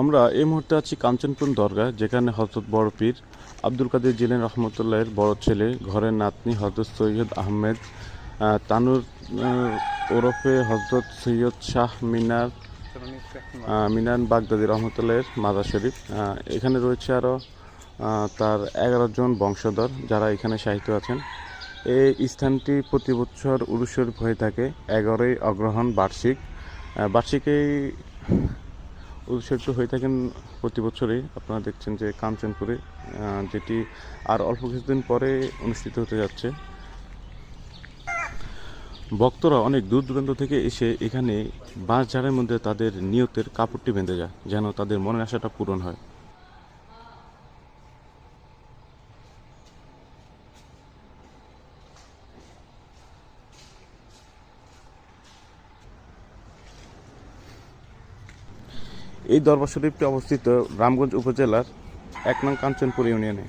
আমরা এই মুহূর্তে আছি কাঞ্চনপুর দরগা যেখানে হজরত বড় পীর আব্দুল কাদের জিলেন রহমতুল্লাহের বড় ছেলে, ঘরের নাতনি হজরত সৈয়দ আহমেদ তানুর ওরফে হজরত সৈয়দ শাহ মিনার মিনান বাগদাদি রহমতুল্লাহের মাজার শরীফ। এখানে রয়েছে আরও তার এগারো জন বংশধর যারা এখানে সাহিত্য আছেন। এই স্থানটি প্রতি বছর উরুস হয়ে থাকে, এগারোই অগ্রহণ বার্ষিক। বার্ষিকেই উৎসর্গ হয়ে থাকেন প্রতি বছরে আপনারা দেখছেন যে কাঞ্চনপুরে যেটি আর অল্প কিছুদিন পরে অনুষ্ঠিত হতে যাচ্ছে। ভক্তরা অনেক দূর দূরান্ত থেকে এসে এখানে বাঁশ ঝাড়ের মধ্যে তাদের নিয়তের কাপড়টি বেঁধে যায়, যেন তাদের মনের আশাটা পূরণ হয়। এই দরবার শরীফটি অবস্থিত রামগঞ্জ উপজেলার এক নং কাঞ্চনপুর ইউনিয়নে।